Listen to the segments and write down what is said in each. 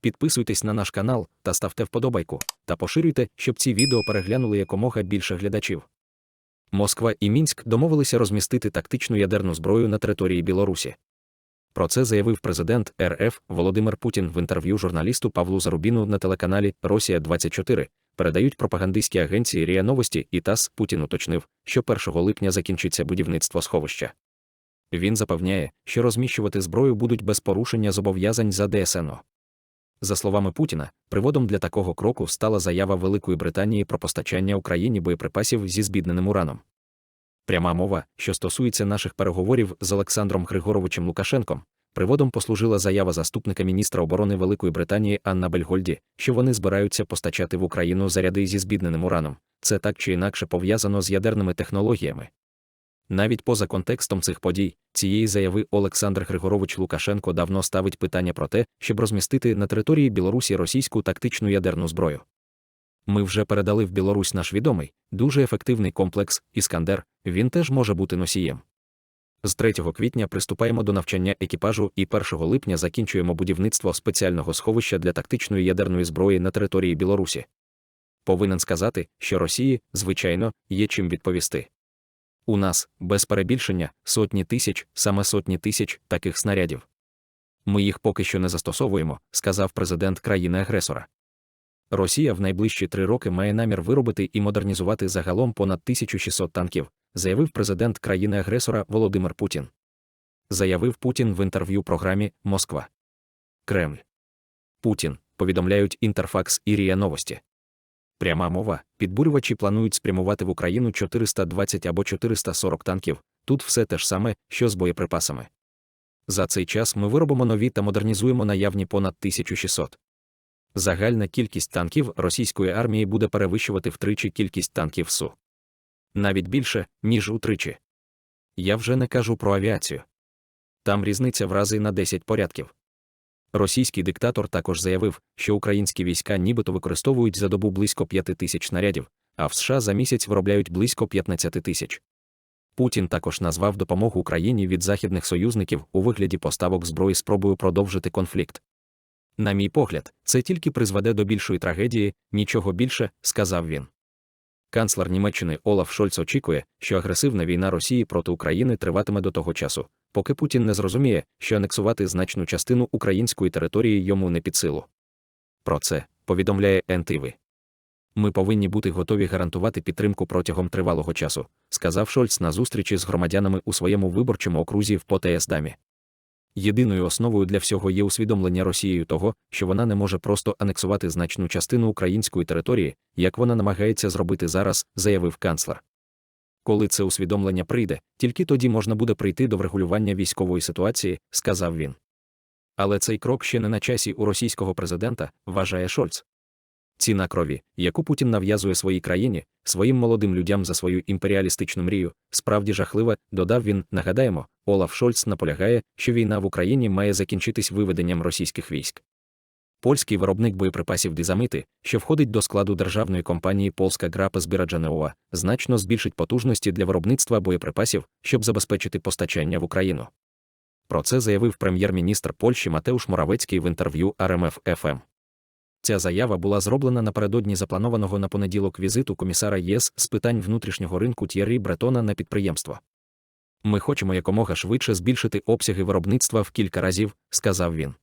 підписуйтесь на наш канал та ставте вподобайку, та поширюйте, щоб ці відео переглянули якомога більше глядачів. Москва і Мінськ домовилися розмістити тактичну ядерну зброю на території Білорусі. Про це заявив президент РФ Володимир Путін в інтерв'ю журналісту Павлу Зарубіну на телеканалі Росія 24 Передають пропагандистські агенції РІА Новості і ТАСС Путін уточнив, що 1 липня закінчиться будівництво сховища. Він запевняє, що розміщувати зброю будуть без порушення зобов'язань за ДСНО. За словами Путіна, приводом для такого кроку стала заява Великої Британії про постачання Україні боєприпасів зі збідненим ураном. Пряма мова, що стосується наших переговорів з Олександром Григоровичем Лукашенком, приводом послужила заява заступника міністра оборони Великої Британії Анна Бельгольді, що вони збираються постачати в Україну заряди зі збідненим ураном. Це так чи інакше пов'язано з ядерними технологіями. Навіть поза контекстом цих подій, цієї заяви Олександр Григорович Лукашенко давно ставить питання про те, щоб розмістити на території Білорусі російську тактичну ядерну зброю. Ми вже передали в Білорусь наш відомий, дуже ефективний комплекс Іскандер, він теж може бути носієм. З 3 квітня приступаємо до навчання екіпажу і 1 липня закінчуємо будівництво спеціального сховища для тактичної ядерної зброї на території Білорусі. Повинен сказати, що Росії, звичайно, є чим відповісти. У нас, без перебільшення, сотні тисяч, саме сотні тисяч таких снарядів. Ми їх поки що не застосовуємо, сказав президент країни-агресора. Росія в найближчі три роки має намір виробити і модернізувати загалом понад 1600 танків, заявив президент країни-агресора Володимир Путін. Заявив Путін в інтерв'ю програмі Москва. Кремль. Путін повідомляють Інтерфакс і Рія Новості. Пряма мова, підбурювачі планують спрямувати в Україну 420 або 440 танків. Тут все те ж саме, що з боєприпасами. За цей час ми виробимо нові та модернізуємо наявні понад 1600. Загальна кількість танків російської армії буде перевищувати втричі кількість танків СУ. Навіть більше, ніж утричі. Я вже не кажу про авіацію. Там різниця в рази на 10 порядків. Російський диктатор також заявив, що українські війська нібито використовують за добу близько 5 тисяч снарядів, а в США за місяць виробляють близько 15 тисяч. Путін також назвав допомогу Україні від західних союзників у вигляді поставок зброї спробою продовжити конфлікт. На мій погляд, це тільки призведе до більшої трагедії, нічого більше, сказав він. Канцлер Німеччини Олаф Шольц очікує, що агресивна війна Росії проти України триватиме до того часу, поки Путін не зрозуміє, що анексувати значну частину української території йому не під силу. Про це повідомляє НТВ. Ми повинні бути готові гарантувати підтримку протягом тривалого часу, сказав Шольц на зустрічі з громадянами у своєму виборчому окрузі в Потеєсдамі. Єдиною основою для всього є усвідомлення Росією того, що вона не може просто анексувати значну частину української території, як вона намагається зробити зараз, заявив канцлер. Коли це усвідомлення прийде, тільки тоді можна буде прийти до врегулювання військової ситуації, сказав він. Але цей крок ще не на часі у російського президента, вважає Шольц. Ціна крові, яку Путін нав'язує своїй країні, своїм молодим людям за свою імперіалістичну мрію, справді жахлива, додав він. Нагадаємо, Олаф Шольц наполягає, що війна в Україні має закінчитись виведенням російських військ. Польський виробник боєприпасів Дізамити, що входить до складу державної компанії Полська Грапа Збіраджанеова, значно збільшить потужності для виробництва боєприпасів, щоб забезпечити постачання в Україну. Про це заявив прем'єр-міністр Польщі Матеуш Моравецький в інтерв'ю РМФ ФМ. Ця заява була зроблена напередодні запланованого на понеділок візиту комісара ЄС з питань внутрішнього ринку Т'єрі Бретона на підприємство. Ми хочемо якомога швидше збільшити обсяги виробництва в кілька разів, сказав він.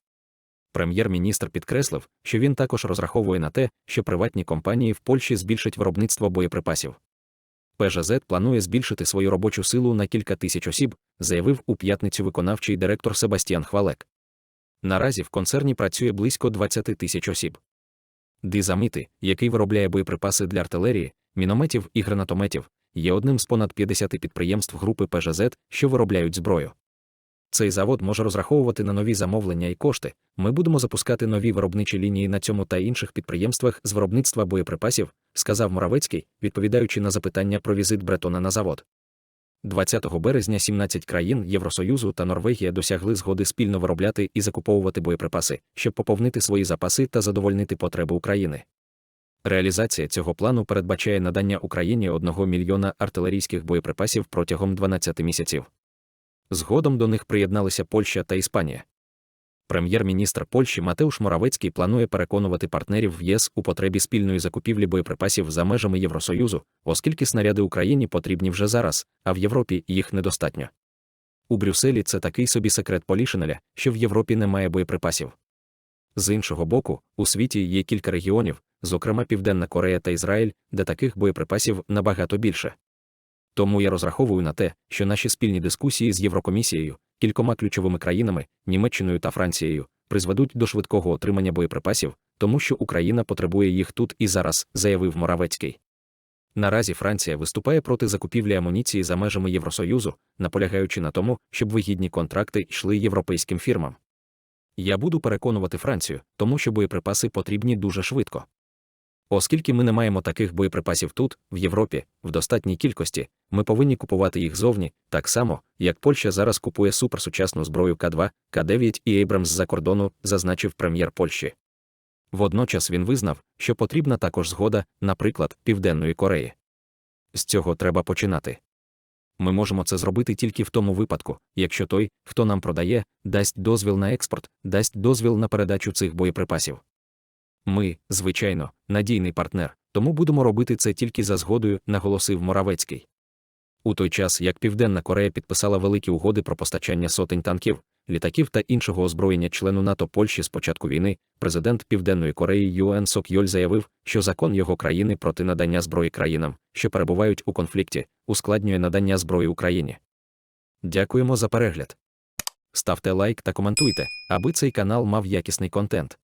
Прем'єр-міністр підкреслив, що він також розраховує на те, що приватні компанії в Польщі збільшать виробництво боєприпасів. ПЖЗ планує збільшити свою робочу силу на кілька тисяч осіб, заявив у п'ятницю виконавчий директор Себастьян Хвалек. Наразі в концерні працює близько 20 тисяч осіб. Дизамити, який виробляє боєприпаси для артилерії, мінометів і гранатометів, є одним з понад 50 підприємств групи ПЖЗ, що виробляють зброю. Цей завод може розраховувати на нові замовлення і кошти. Ми будемо запускати нові виробничі лінії на цьому та інших підприємствах з виробництва боєприпасів, сказав Моравецький, відповідаючи на запитання про візит Бретона на завод. 20 березня 17 країн Євросоюзу та Норвегія досягли згоди спільно виробляти і закуповувати боєприпаси, щоб поповнити свої запаси та задовольнити потреби України. Реалізація цього плану передбачає надання Україні 1 мільйона артилерійських боєприпасів протягом 12 місяців. Згодом до них приєдналися Польща та Іспанія. Прем'єр-міністр Польщі Матеуш Моравецький планує переконувати партнерів в ЄС у потребі спільної закупівлі боєприпасів за межами Євросоюзу, оскільки снаряди Україні потрібні вже зараз, а в Європі їх недостатньо. У Брюсселі це такий собі секрет Полішинеля, що в Європі немає боєприпасів. З іншого боку, у світі є кілька регіонів, зокрема Південна Корея та Ізраїль, де таких боєприпасів набагато більше. Тому я розраховую на те, що наші спільні дискусії з Єврокомісією, кількома ключовими країнами, Німеччиною та Францією, призведуть до швидкого отримання боєприпасів, тому що Україна потребує їх тут і зараз, заявив Моравецький. Наразі Франція виступає проти закупівлі амуніції за межами Євросоюзу, наполягаючи на тому, щоб вигідні контракти йшли європейським фірмам. Я буду переконувати Францію, тому що боєприпаси потрібні дуже швидко. Оскільки ми не маємо таких боєприпасів тут, в Європі, в достатній кількості, ми повинні купувати їх зовні, так само, як Польща зараз купує суперсучасну зброю К2, К9 і Ейбрамс з-за кордону, зазначив прем'єр Польщі. Водночас він визнав, що потрібна також згода, наприклад, Південної Кореї. З цього треба починати. Ми можемо це зробити тільки в тому випадку, якщо той, хто нам продає, дасть дозвіл на експорт, дасть дозвіл на передачу цих боєприпасів. Ми, звичайно, надійний партнер, тому будемо робити це тільки за згодою, наголосив Моравецький. У той час, як Південна Корея підписала великі угоди про постачання сотень танків, літаків та іншого озброєння члену НАТО Польщі з початку війни, президент Південної Кореї Юен Сок Йоль заявив, що закон його країни проти надання зброї країнам, що перебувають у конфлікті, ускладнює надання зброї Україні. Дякуємо за перегляд. Ставте лайк та коментуйте, аби цей канал мав якісний контент.